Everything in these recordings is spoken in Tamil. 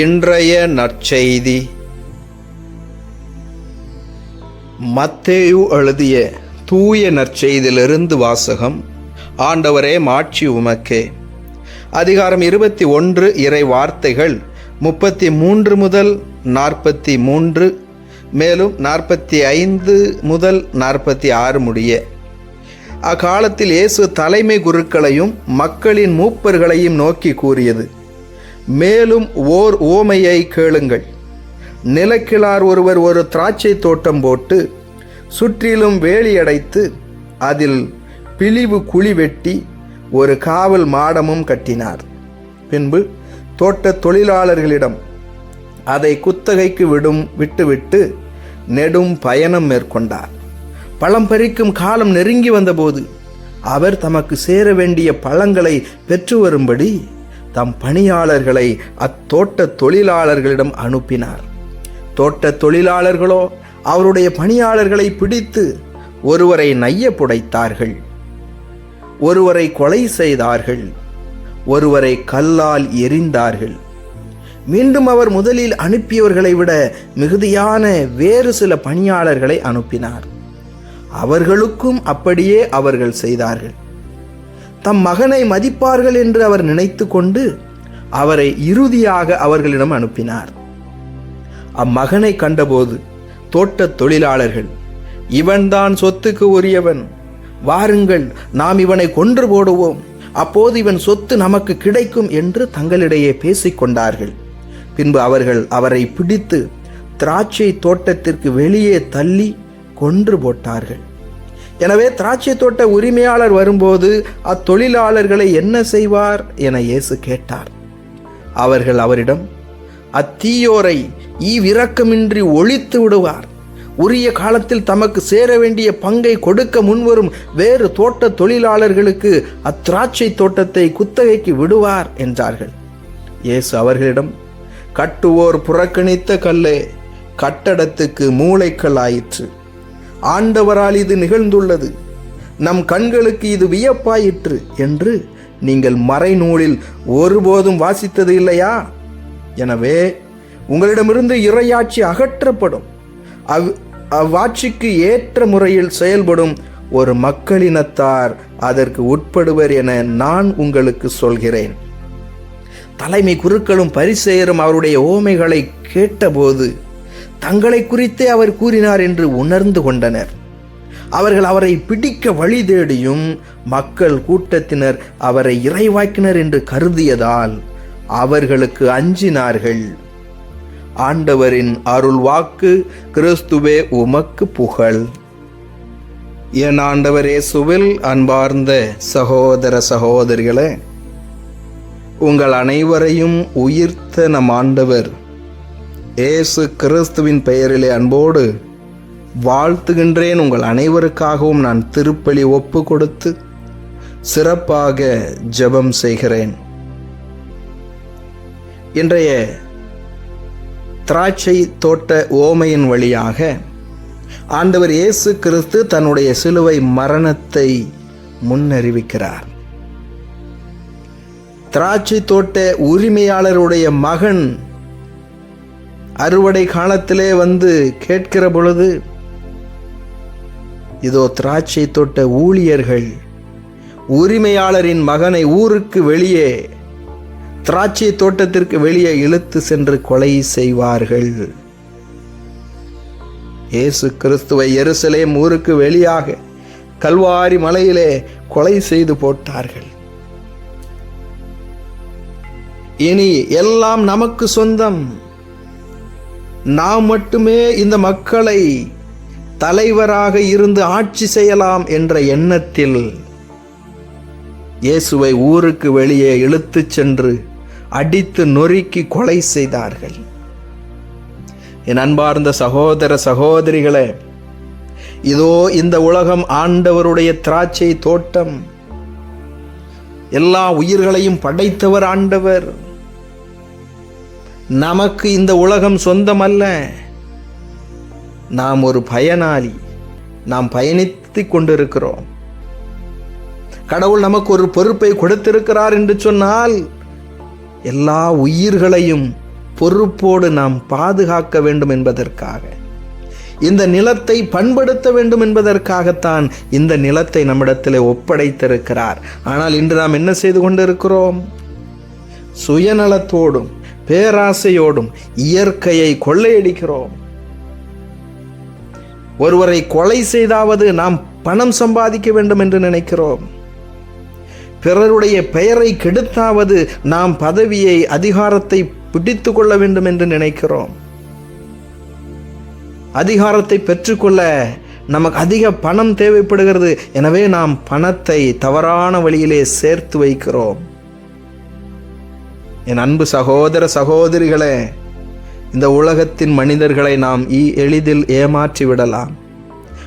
இன்றைய நற்செய்தி. மத்தேயு எழுதிய தூய நற்செய்தியிலிருந்து வாசகம் ஆண்டவரே மாட்சி உமக்கே. அதிகாரம் இருபத்தி ஒன்று இறை வார்த்தைகள் முப்பத்தி மூன்று முதல் நாற்பத்தி மூன்று மேலும் நாற்பத்தி ஐந்து முதல் நாற்பத்தி ஆறு முடிய. அக்காலத்தில் இயேசு தலைமை குருக்களையும் மக்களின் மூப்பர்களையும் நோக்கி கூறியது மேலும் ஓர் ஓமையை கேளுங்கள். நிலக்கிழார் ஒருவர் ஒரு திராட்சை தோட்டம் போட்டு சுற்றிலும் வேலியடைத்து அதில் பிழிவு குழி வெட்டி ஒரு காவல் மாடமும் கட்டினார். பின்பு தோட்ட தொழிலாளர்களிடம் அதை குத்தகைக்கு விடும் விட்டுவிட்டு நெடும் பயணம் மேற்கொண்டார். பழம் பறிக்கும் காலம் நெருங்கி வந்தபோது அவர் தமக்கு சேர வேண்டிய பழங்களை பெற்று வரும்படி தம் பணியாளர்களை அத்தோட்ட தொழிலாளர்களிடம் அனுப்பினார். தோட்ட தொழிலாளர்களோ அவருடைய பணியாளர்களை பிடித்து ஒருவரை நைய புடைத்தார்கள். ஒருவரை கொலை செய்தார்கள். ஒருவரை கல்லால் எரிந்தார்கள் மீண்டும் அவர் முதலில் அனுப்பியவர்களை விட மிகுதியான வேறு சில பணியாளர்களை அனுப்பினார். அவர்களுக்கும் அப்படியே அவர்கள் செய்தார்கள். தம் மகனை மதிப்பார்கள் என்று அவர் நினைத்து கொண்டு அவரை இறுதியாக அவர்களிடம் அனுப்பினார். அம்மகனை கண்டபோது தோட்டத் தொழிலாளர்கள் இவன்தான் சொத்துக்கு உரியவன். வாருங்கள் நாம் இவனை கொன்று போடுவோம். அப்போது இவன் சொத்து நமக்கு கிடைக்கும் என்று தங்களிடையே பேசிக்கொண்டார்கள் பின்பு அவர்கள் அவரை பிடித்து திராட்சை தோட்டத்திற்கு வெளியே தள்ளி கொன்று போட்டார்கள். எனவே திராட்சை தோட்ட உரிமையாளர் வரும்போது அத்தொழிலாளர்களை என்ன செய்வார் என இயேசு கேட்டார். அவர்கள் அவரிடம் அத்தீயோரை ஈவிரக்கமின்றி ஒழித்து விடுவார். உரிய காலத்தில் தமக்கு சேர வேண்டிய பங்கை கொடுக்க முன்வரும் வேறு தோட்ட தொழிலாளர்களுக்கு அத்திராட்சை தோட்டத்தை குத்தகைக்கு விடுவார் என்றார்கள். இயேசு அவர்களிடம் கட்டுவோர் புறக்கணித்த கல்லே கட்டடத்துக்கு மூளைக்கல் ஆயிற்று ஆண்டவரால் இது நிகழ்ந்துள்ளது. நம் கண்களுக்கு இது வியப்பாயிற்று என்று நீங்கள் மறைநூலில் ஒருபோதும் வாசித்தது இல்லையா? எனவே உங்களிடமிருந்து இறையாட்சி அகற்றப்படும். அவ் அவ்வாட்சிக்கு ஏற்ற முறையில் செயல்படும் ஒரு மக்களினத்தார் அதற்கு உட்படுவர் என நான் உங்களுக்கு சொல்கிறேன். தலைமை குருக்களும் பரிசெயரும் அவருடைய ஓமைகளை கேட்டபோது தங்களை குறித்தே அவர் கூறினார் என்று உணர்ந்து கொண்டனர். அவர்கள் அவரை பிடிக்க வழி தேடியும் மக்கள் கூட்டத்தினர் அவரை இறைவாக்கினர் என்று கருதியதால் அவர்களுக்கு அஞ்சினார்கள். ஆண்டவரின் அருள் வாக்கு கிறிஸ்துவே உமக்கு புகழ். என் ஆண்டவரே சுவில் அன்பார்ந்த சகோதர சகோதரிகளே உங்கள் அனைவரையும் உயிர்த்த நம் ஆண்டவர் இயேசு கிறிஸ்துவின் பெயரிலே அன்போடு வாழ்த்துகின்றேன். உங்கள் அனைவருக்காகவும் நான் திருப்பலி ஒப்பு கொடுத்து சிறப்பாக ஜெபம் செய்கிறேன். இன்றைய திராட்சை தோட்ட ஓமையின் வழியாக ஆண்டவர் இயேசு கிறிஸ்து தன்னுடைய சிலுவை மரணத்தை முன்னறிவிக்கிறார். திராட்சை தோட்ட உரிமையாளருடைய மகன் அறுவடை காலத்திலே வந்து கேட்கிற பொழுது இதோ திராட்சை தோட்ட ஊழியர்கள் உரிமையாளரின் மகனை ஊருக்கு வெளியே திராட்சை தோட்டத்திற்கு வெளியே இழுத்து சென்று கொலை செய்வார்கள். இயேசு கிறிஸ்துவை எருசலேம் ஊருக்கு வெளியாக கல்வாரி மலையிலே கொலை செய்து போட்டார்கள். இனி எல்லாம் நமக்கு சொந்தம். நாம் மட்டுமே இந்த மக்களை தலைவராக இருந்து ஆட்சி செய்யலாம் என்ற எண்ணத்தில் இயேசுவை ஊருக்கு வெளியே இழுத்துச் சென்று அடித்து நொறுக்கி கொலை செய்தார்கள். என் அன்பார்ந்த சகோதர சகோதரிகளே இதோ இந்த உலகம் ஆண்டவருடைய திராட்சை தோட்டம். எல்லா உயிர்களையும் படைத்தவர் ஆண்டவர். நமக்கு இந்த உலகம் சொந்தமல்ல. நாம் ஒரு பயனாளி. நாம் பயணித்துக் கொண்டிருக்கிறோம். கடவுள் நமக்கு ஒரு பொறுப்பை கொடுத்திருக்கிறார் என்று சொன்னால் எல்லா உயிர்களையும் பொறுப்போடு நாம் பாதுகாக்க வேண்டும் என்பதற்காக இந்த நிலத்தை பண்படுத்த வேண்டும் என்பதற்காகத்தான் இந்த நிலத்தை நம்மிடத்தில் ஒப்படைத்திருக்கிறார். ஆனால் இன்று நாம் என்ன செய்து கொண்டிருக்கிறோம்? சுயநலத்தோடும் பேராசையோடும் இயற்கையை கொள்ளையடிக்கிறோம். ஒருவரை கொலை செய்தாவது நாம் பணம் சம்பாதிக்க வேண்டும் என்று நினைக்கிறோம். பிறருடைய பெயரை கெடுத்தாவது நாம் பதவியை அதிகாரத்தை பிடித்து கொள்ள வேண்டும் என்று நினைக்கிறோம். அதிகாரத்தை பெற்றுக்கொள்ள நமக்கு அதிக பணம் தேவைப்படுகிறது. எனவே நாம் பணத்தை தவறான வழியிலே சேர்த்து வைக்கிறோம். என் அன்பு சகோதர சகோதரிகளே இந்த உலகத்தின் மனிதர்களை நாம் ஈ- எளிதில் ஏமாற்றி விடலாம்.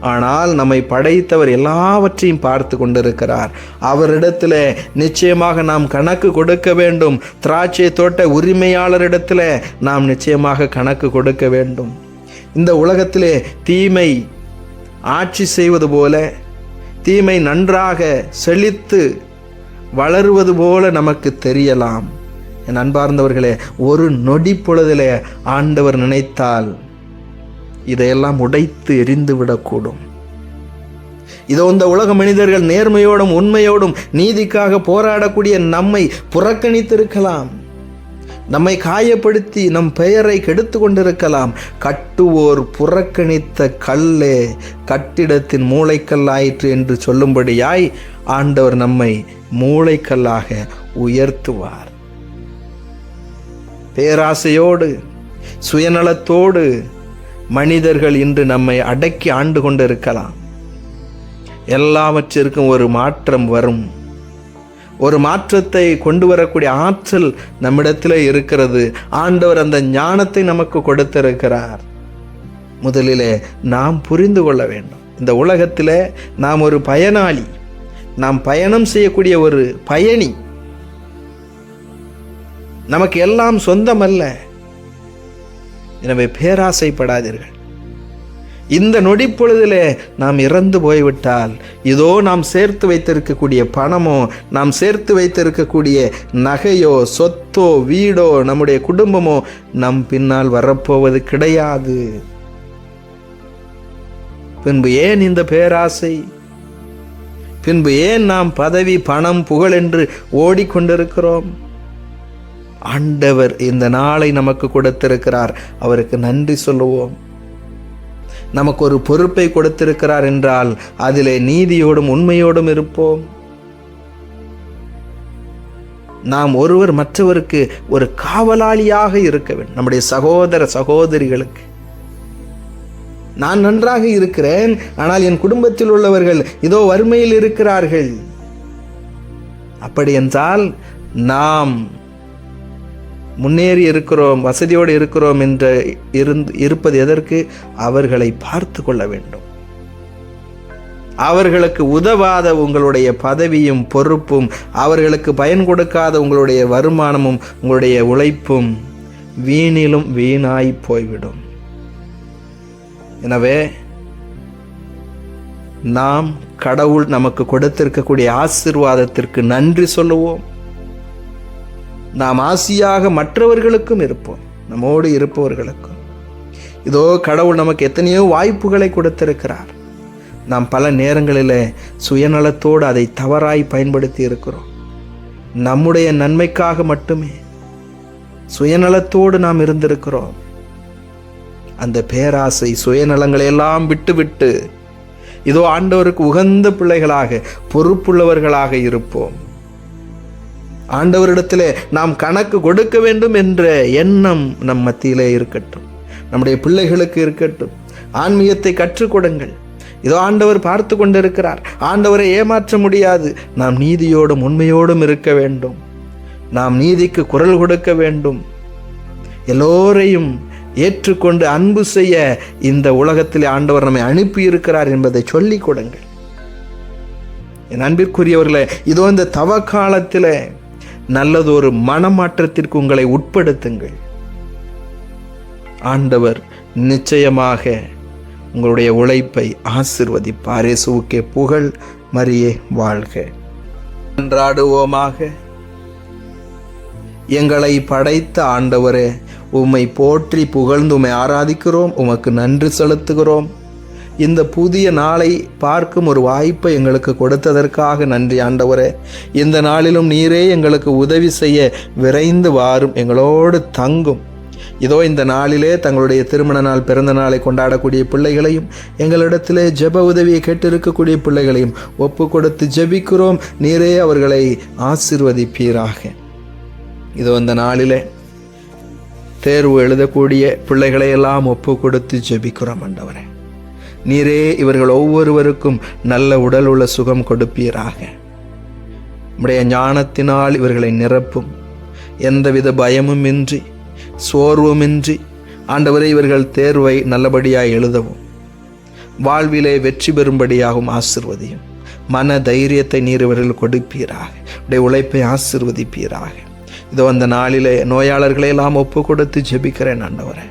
ஆனால் நம்மை படைத்தவர் எல்லாவற்றையும் பார்த்து கொண்டிருக்கிறார். அவரிடத்தில் நிச்சயமாக நாம் கணக்கு கொடுக்க வேண்டும். திராட்சை தோட்ட உரிமையாளரிடத்தில் நாம் நிச்சயமாக கணக்கு கொடுக்க வேண்டும். இந்த உலகத்திலே தீமை ஆட்சி செய்வது போல தீமை நன்றாக செழித்து வளருவது போல நமக்கு தெரியலாம். என் அன்பார்ந்தவர்களே ஒரு நொடி பொழுதிலே ஆண்டவர் நினைத்தால் இதையெல்லாம் உடைத்து எரிந்து விடக்கூடும். இதோ இந்த உலக மனிதர்கள் நேர்மையோடும் உண்மையோடும் நீதிக்காக போராடக்கூடிய நம்மை புறக்கணித்திருக்கலாம். நம்மை காயப்படுத்தி நம் பெயரை கெடுத்து கொண்டிருக்கலாம். கட்டுவோர் புறக்கணித்த கல்லே கட்டிடத்தின் மூளைக்கல்லாயிற்று என்று சொல்லும்படியாய் ஆண்டவர் நம்மை மூளைக்கல்லாக உயர்த்துவார். பேராசையோடு சுயநலத்தோடு மனிதர்கள் இன்று நம்மை அடக்கி ஆண்டு கொண்டிருக்கலாம். எல்லாவற்றிற்கும் ஒரு மாற்றம் வரும். ஒரு மாற்றத்தை கொண்டு வரக்கூடிய ஆற்றல் நம்மிடத்தில் இருக்கிறது. ஆண்டவர் அந்த ஞானத்தை நமக்கு கொடுத்திருக்கிறார். முதலிலே நாம் புரிந்து கொள்ள வேண்டும். இந்த உலகத்தில் நாம் ஒரு பயனாளி. நாம் பயணம் செய்யக்கூடிய ஒரு பயணி. நமக்கு எல்லாம் சொந்தம் அல்ல எனவே பேராசைப்படாதீர்கள். இந்த நொடிப்பொழுதிலே நாம் இறந்து போய்விட்டால் இதோ நாம் சேர்த்து வைத்திருக்கக்கூடிய பணமோ நாம் சேர்த்து வைத்திருக்கக்கூடிய நகையோ சொத்தோ வீடோ நம்முடைய குடும்பமோ நம் பின்னால் வரப்போவது கிடையாது. பின்பு ஏன் இந்த பேராசை? பின்பு ஏன் நாம் பதவி பணம் புகழ் என்று ஓடிக்கொண்டிருக்கிறோம்? ஆண்டவர் இந்த நாளை நமக்கு கொடுத்திருக்கிறார். அவருக்கு நன்றி சொல்லுவோம். நமக்கு ஒரு பொறுப்பை கொடுத்திருக்கிறார் என்றால் அதிலே நீதியோடும் உண்மையோடும் இருப்போம். நாம் ஒருவர் மற்றவருக்கு ஒரு காவலாளியாக இருக்க வேண்டும். நம்முடைய சகோதர சகோதரிகளுக்கு. நான் நன்றாக இருக்கிறேன் ஆனால் என் குடும்பத்தில் உள்ளவர்கள் இதோ வறுமையில் இருக்கிறார்கள். அப்படி என்றால் நாம் முன்னேறி இருக்கிறோம் வசதியோடு இருக்கிறோம் என்று இருந்து இருப்பது எதற்கு? அவர்களை பார்த்து கொள்ள வேண்டும். அவர்களுக்கு உதவாத உங்களுடைய பதவியும் பொறுப்பும் அவர்களுக்கு பயன் கொடுக்காத உங்களுடைய வருமானமும் உங்களுடைய உழைப்பும் வீணிலும் வீணாய் போய்விடும். எனவே நாம் கடவுள் நமக்கு கொடுத்திருக்கக்கூடிய ஆசிர்வாதத்திற்கு நன்றி சொல்லுவோம். நாம் ஆசியாக மற்றவர்களுக்கும் இருப்போம். நம்மோடு இருப்பவர்களுக்கும். இதோ கடவுள் நமக்கு எத்தனையோ வாய்ப்புகளை கொடுத்திருக்கிறார். நாம் பல நேரங்களில் சுயநலத்தோடு அதை தவறாய் பயன்படுத்தி இருக்கிறோம். நம்முடைய நன்மைக்காக மட்டுமே சுயநலத்தோடு நாம் இருந்திருக்கிறோம். அந்த பேராசை சுயநலங்களை எல்லாம் விட்டுவிட்டு இதோ ஆண்டவருக்கு உகந்த பிள்ளைகளாக பொறுப்புள்ளவர்களாக இருப்போம். ஆண்டவரிடத்திலே நாம் கணக்கு கொடுக்க வேண்டும் என்ற எண்ணம் நம் மத்தியிலே இருக்கட்டும். நம்முடைய பிள்ளைகளுக்கு இருக்கட்டும். ஆன்மீகத்தை கற்றுக் கொடுங்கள். இதோ ஆண்டவர் பார்த்து கொண்டிருக்கிறார். ஆண்டவரை ஏமாற்ற முடியாது. நாம் நீதியோடும் உண்மையோடும் இருக்க வேண்டும். நாம் நீதிக்கு குரல் கொடுக்க வேண்டும். எல்லோரையும் ஏற்றுக்கொண்டு அன்பு செய்ய இந்த உலகத்தில் ஆண்டவர் நம்மை அனுப்பியிருக்கிறார் என்பதை சொல்லிக் கொடுங்கள். என் அன்பிற்குரியவர்களே இதோ இந்த தவ காலத்தில் நல்லதொரு மனமாற்றத்திற்கு உங்களை உட்படுத்துங்கள். ஆண்டவர் நிச்சயமாக உங்களுடைய உழைப்பை ஆசிர்வதிப்பாரே. சூக்கே புகழ் மரியே வாழ்க. அன்றாடுவோமாக எங்களை படைத்த ஆண்டவரே உம்மை போற்றி புகழ்ந்து உம்மை ஆராதிக்கிறோம். உமக்கு நன்றி செலுத்துகிறோம். இந்த புதிய நாளை பார்க்கும் ஒரு வாய்ப்பை எங்களுக்கு கொடுத்ததற்காக நன்றி ஆண்டவரே. இந்த நாளிலும் நீரே எங்களுக்கு உதவி செய்ய விரைந்து வாரும் எங்களோடு தங்கும். இதோ இந்த நாளிலே தங்களுடைய திருமண நாள் பிறந்த நாளை கொண்டாடக்கூடிய பிள்ளைகளையும் எங்களிடத்திலே ஜெப உதவியை கேட்டிருக்கக்கூடிய பிள்ளைகளையும் ஒப்பு கொடுத்து ஜெபிக்கிறோம். நீரே அவர்களை ஆசிர்வதிப்பீராக. இதோ இந்த நாளிலே தேர்வு எழுதக்கூடிய பிள்ளைகளை எல்லாம் ஒப்பு கொடுத்து ஜெபிக்கிறோம் ஆண்டவரே. நீரே இவர்கள் ஒவ்வொருவருக்கும் நல்ல உடல் உள்ள சுகம் கொடுப்பீராக. உடைய ஞானத்தினால் இவர்களை நிரப்பும். எந்தவித பயமும் இன்றி சோர்வுமின்றி ஆண்டவரை இவர்கள் தேர்வை நல்லபடியாக எழுதவும். வாழ்விலே வெற்றி பெறும்படியாகவும் ஆசிர்வதியும். மன தைரியத்தை நீர் இவர்கள் கொடுப்பீராக. உடைய உழைப்பை ஆசிர்வதிப்பீராக. இதோ அந்த நாளிலே நோயாளர்களை எல்லாம் ஒப்பு கொடுத்து ஜெபிக்கிறேன் ஆண்டவரே.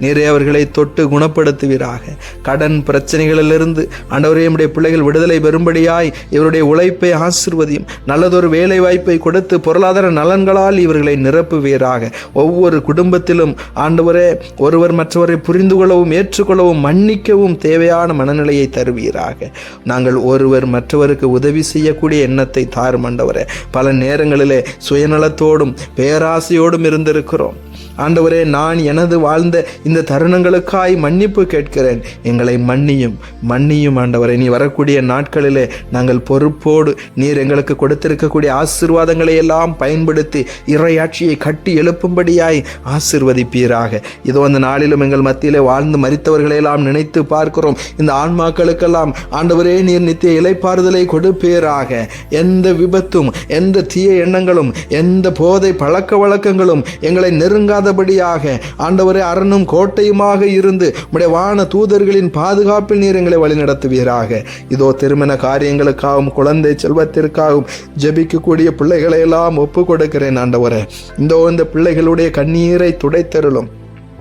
நீரே அவர்களை தொட்டு குணப்படுத்துவீராக. கடன் பிரச்சனைகளிலிருந்து ஆண்டவரே நம்முடைய பிள்ளைகள் விடுதலை பெறும்படியாய் இவருடைய உழைப்பை ஆசிர்வதியும் நல்லதொரு வேலை வாய்ப்பை கொடுத்து பொருளாதார நலன்களால் இவர்களை நிரப்புவீராக. ஒவ்வொரு குடும்பத்திலும் ஆண்டவரே ஒருவர் மற்றவரை புரிந்து கொள்ளவும் ஏற்றுக்கொள்ளவும் மன்னிக்கவும் தேவையான மனநிலையை தருவீராக. நாங்கள் ஒருவர் மற்றவருக்கு உதவி செய்யக்கூடிய எண்ணத்தை தாரும் ஆண்டவரே. பல நேரங்களிலே சுயநலத்தோடும் பேராசையோடும் இருந்திருக்கிறோம். ஆண்டவரே நான் எனது வாழ்ந்த இந்த தருணங்களுக்காய் மன்னிப்பு கேட்கிறேன். எங்களை மன்னியும் மன்னியும் ஆண்டவரே. நீ வரக்கூடிய நாட்களிலே நாங்கள் பொறுப்போடு நீர் எங்களுக்கு கொடுத்திருக்கக்கூடிய ஆசீர்வாதங்களை எல்லாம் பயன்படுத்தி இறையாட்சியை கட்டி எழுப்பும்படியாய் ஆசிர்வதிப்பீராக. இதோ அந்த நாளிலும் எங்கள் மத்தியிலே வாழ்ந்து மறித்தவர்களையெல்லாம் நினைத்து பார்க்கிறோம். இந்த ஆன்மாக்களுக்கெல்லாம் ஆண்டவரே நீர் நித்திய இலைப்பாறுதலை கொடுப்பீராக. எந்த விபத்தும் எந்த தீய எண்ணங்களும் எந்த போதை பழக்க வழக்கங்களும் எங்களை நெருங்காத இல்லாதபடியாக ஆண்டவரே அரணும் கோட்டையுமாக இருந்து உடைய வான தூதர்களின் பாதுகாப்பில் நீர் எங்களை வழிநடத்துவீராக. இதோ திருமண காரியங்களுக்காகவும் குழந்தை செல்வத்திற்காகவும் ஜெபிக்கக்கூடிய பிள்ளைகளை எல்லாம் ஒப்பு கொடுக்கிறேன் ஆண்டவரே. இந்த இந்த பிள்ளைகளுடைய கண்ணீரை துடைத்தருளும்.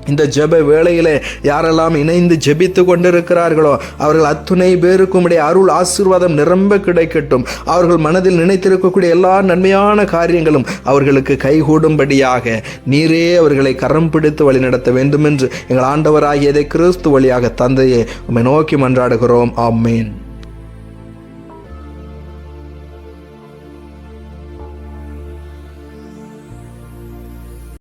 இந்த ஜெப வேளையிலே யாரெல்லாம் இணைந்து ஜெபித்து கொண்டிருக்கிறார்களோ அவர்கள் அத்துணை பேருக்கும் உடைய அருள் ஆசீர்வாதம் நிரம்ப கிடைக்கட்டும். அவர்கள் மனதில் நினைத்திருக்கக்கூடிய எல்லா நன்மையான காரியங்களும் அவர்களுக்கு கைகூடும்படியாக நீரே அவர்களை கரம் பிடித்து வழிநடத்த வேண்டும் என்று எங்கள் ஆண்டவராகியதை கிறிஸ்து வழியாக தந்தையே உம்மை நோக்கி மன்றாடுகிறோம். ஆமீன்.